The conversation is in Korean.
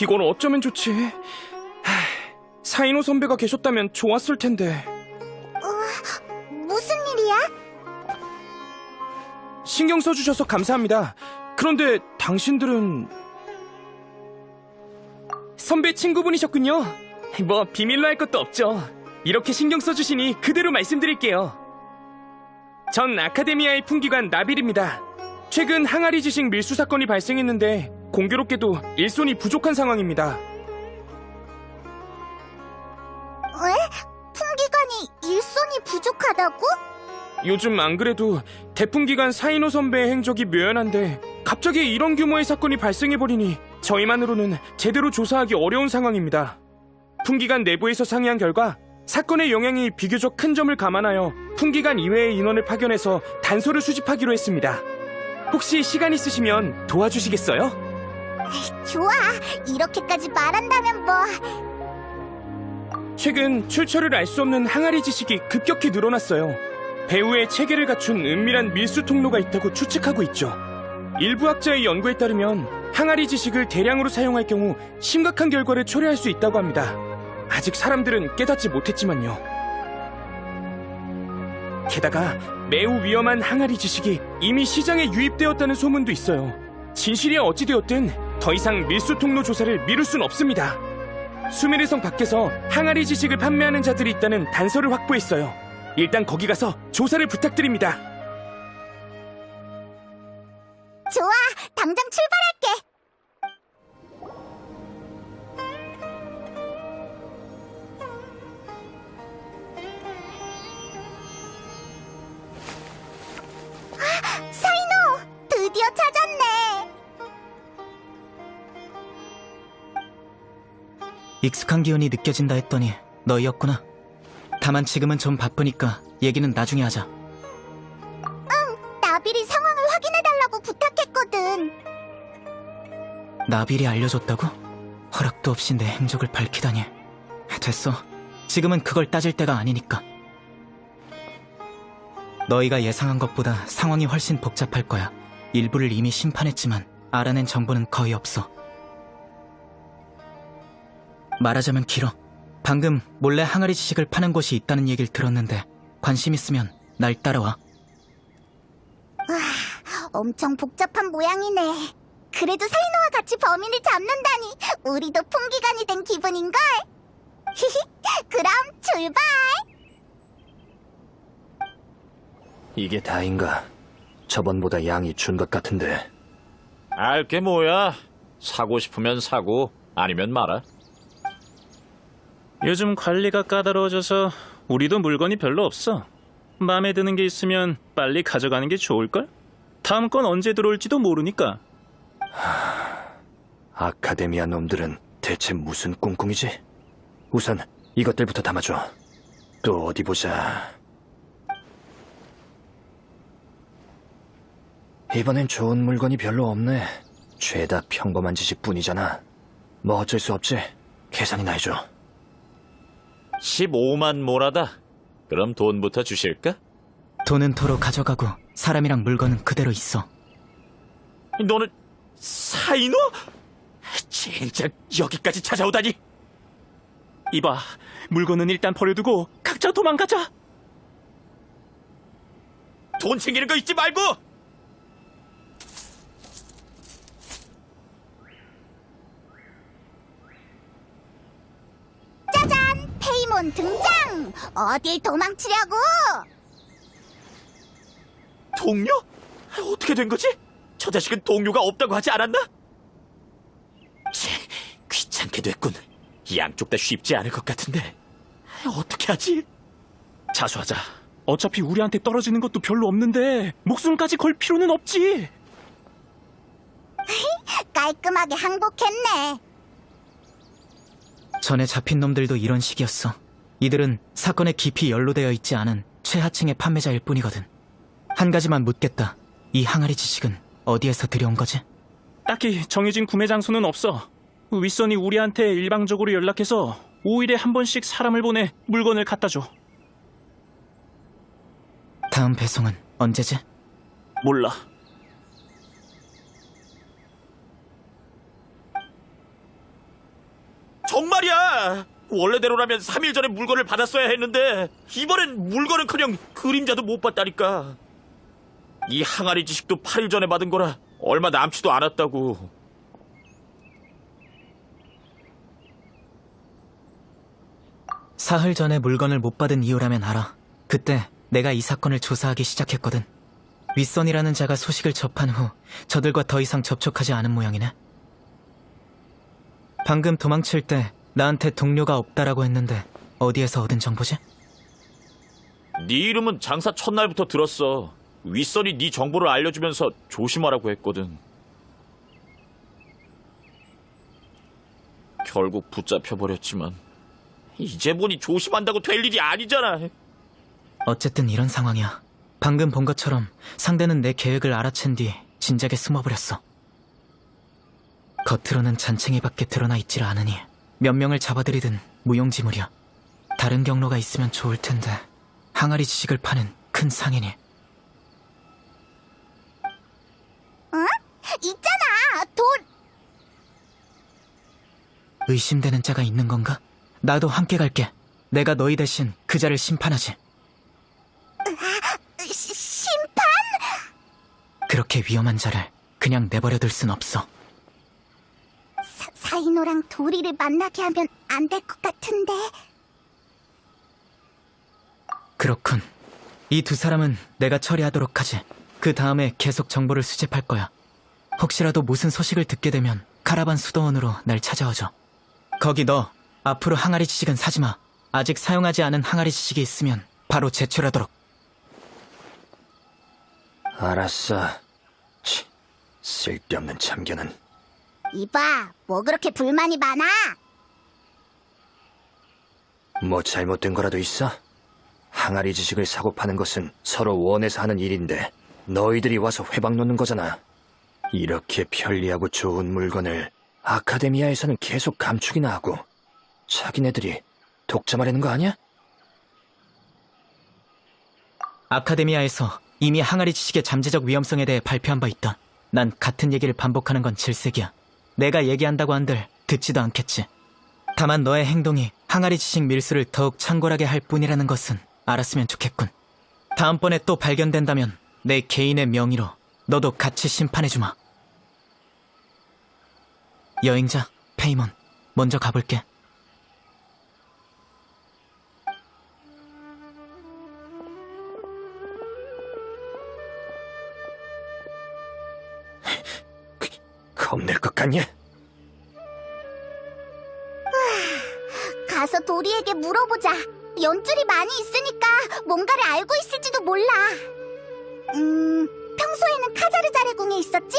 이걸 어쩌면 좋지? 하, 사인호 선배가 계셨다면 좋았을 텐데. 무슨 일이야? 신경 써주셔서 감사합니다. 그런데 당신들은 선배 친구분이셨군요. 뭐 비밀로 할 것도 없죠. 이렇게 신경 써주시니 그대로 말씀드릴게요. 전 아카데미아의 풍기관 나빌입니다. 최근 항아리 지식 밀수 사건이 발생했는데 공교롭게도 일손이 부족한 상황입니다. 왜? 풍기관이 일손이 부족하다고? 요즘 안 그래도 대풍기관 사인호 선배의 행적이 묘연한데 갑자기 이런 규모의 사건이 발생해버리니 저희만으로는 제대로 조사하기 어려운 상황입니다. 풍기관 내부에서 상의한 결과 사건의 영향이 비교적 큰 점을 감안하여 풍기관 이외의 인원을 파견해서 단서를 수집하기로 했습니다. 혹시 시간 있으시면 도와주시겠어요? 좋아. 이렇게까지 말한다면 뭐. 최근 출처를 알 수 없는 항아리 지식이 급격히 늘어났어요. 배후에 체계를 갖춘 은밀한 밀수 통로가 있다고 추측하고 있죠. 일부 학자의 연구에 따르면 항아리 지식을 대량으로 사용할 경우 심각한 결과를 초래할 수 있다고 합니다. 아직 사람들은 깨닫지 못했지만요. 게다가 매우 위험한 항아리 지식이 이미 시장에 유입되었다는 소문도 있어요. 진실이 어찌되었든 더 이상 밀수 통로 조사를 미룰 순 없습니다. 수미르성 밖에서 항아리 지식을 판매하는 자들이 있다는 단서를 확보했어요. 일단 거기 가서 조사를 부탁드립니다. 익숙한 기운이 느껴진다 했더니 너희였구나. 다만 지금은 좀 바쁘니까 얘기는 나중에 하자. 나빌이 상황을 확인해달라고 부탁했거든. 나빌이 알려줬다고? 허락도 없이 내 행적을 밝히다니. 됐어. 지금은 그걸 따질 때가 아니니까. 너희가 예상한 것보다 상황이 훨씬 복잡할 거야. 일부를 이미 심판했지만 알아낸 정보는 거의 없어. 말하자면 길어. 방금 몰래 항아리 지식을 파는 곳이 있다는 얘기를 들었는데 관심 있으면 날 따라와. 엄청 복잡한 모양이네. 그래도 사이노와 같이 범인을 잡는다니 우리도 풍기관이 된 기분인걸. 히히, 그럼 출발. 이게 다인가? 저번보다 양이 준 것 같은데. 알게 뭐야. 사고 싶으면 사고, 아니면 말아. 요즘 관리가 까다로워져서 우리도 물건이 별로 없어. 마음에 드는 게 있으면 빨리 가져가는 게 좋을걸? 다음 건 언제 들어올지도 모르니까. 아카데미아 놈들은 대체 무슨 꿍꿍이지? 우선 이것들부터 담아줘. 또 어디 보자. 이번엔 좋은 물건이 별로 없네. 죄다 평범한 지식뿐이잖아. 뭐 어쩔 수 없지. 계산이나 해줘. 15만 모라다. 그럼 돈부터 주실까? 돈은 도로 가져가고 사람이랑 물건은 그대로 있어. 너는 사이노? 진짜 여기까지 찾아오다니. 이봐, 물건은 일단 버려두고 각자 도망가자. 돈 챙기는 거 잊지 말고. 페이몬 등장. 어딜 도망치려고? 동료? 어떻게 된 거지? 저 자식은 동료가 없다고 하지 않았나? 치, 귀찮게 됐군. 양쪽 다 쉽지 않을 것 같은데. 어떻게 하지? 자수하자. 어차피 우리한테 떨어지는 것도 별로 없는데 목숨까지 걸 필요는 없지. 깔끔하게 항복했네. 전에 잡힌 놈들도 이런 식이었어. 이들은 사건에 깊이 연루되어 있지 않은 최하층의 판매자일 뿐이거든. 한 가지만 묻겠다. 이 항아리 지식은 어디에서 들여온 거지? 딱히 정해진 구매 장소는 없어. 윗선이 우리한테 일방적으로 연락해서 5일에 한 번씩 사람을 보내 물건을 갖다 줘. 다음 배송은 언제지? 몰라. 정말이야! 원래대로라면 3일 전에 물건을 받았어야 했는데 이번엔 물건은커녕 그림자도 못 봤다니까. 이 항아리 지식도 8일 전에 받은 거라 얼마 남지도 않았다고. 사흘 전에 물건을 못 받은 이유라면 알아. 그때 내가 이 사건을 조사하기 시작했거든. 윗선이라는 자가 소식을 접한 후 저들과 더 이상 접촉하지 않은 모양이네. 방금 도망칠 때 나한테 동료가 없다라고 했는데 어디에서 얻은 정보지? 네 이름은 장사 첫날부터 들었어. 윗선이 네 정보를 알려주면서 조심하라고 했거든. 결국 붙잡혀 버렸지만 이제 보니 조심한다고 될 일이 아니잖아. 어쨌든 이런 상황이야. 방금 본 것처럼 상대는 내 계획을 알아챈 뒤 진작에 숨어버렸어. 겉으로는 잔챙이밖에 드러나 있질 않으니 몇 명을 잡아들이든 무용지물이야. 다른 경로가 있으면 좋을 텐데 항아리 지식을 파는 큰 상인이 있잖아, 돈. 의심되는 자가 있는 건가? 나도 함께 갈게. 내가 너희 대신 그 자를 심판하지. 시- 심판? 그렇게 위험한 자를 그냥 내버려둘 순 없어. 사, 사이노랑 도리를 만나게 하면 안 될 것 같은데. 그렇군. 이 두 사람은 내가 처리하도록 하지. 그 다음에 계속 정보를 수집할 거야. 혹시라도 무슨 소식을 듣게 되면 카라반 수도원으로 날 찾아와줘. 거기 너 앞으로 항아리 지식은 사지 마. 아직 사용하지 않은 항아리 지식이 있으면 바로 제출하도록. 알았어. 치, 쓸데없는 참견은. 이봐, 뭐 그렇게 불만이 많아? 뭐 잘못된 거라도 있어? 항아리 지식을 사고 파는 것은 서로 원해서 하는 일인데 너희들이 와서 회방 놓는 거잖아. 이렇게 편리하고 좋은 물건을 아카데미아에서는 계속 감추기나 하고 자기네들이 독점하려는 거 아니야? 아카데미아에서 이미 항아리 지식의 잠재적 위험성에 대해 발표한 바 있다. 난 같은 얘기를 반복하는 건 질색이야. 내가 얘기한다고 한들 듣지도 않겠지. 다만 너의 행동이 항아리 지식 밀수를 더욱 창궐하게 할 뿐이라는 것은 알았으면 좋겠군. 다음번에 또 발견된다면 내 개인의 명의로 너도 같이 심판해주마. 여행자, 페이몬, 먼저 가볼게. 겁낼 것 같냐? 가서 도리에게 물어보자. 연줄이 많이 있으니까 뭔가를 알고 있을지도 몰라. 음, 평소에는 카자르 자레궁에 있었지?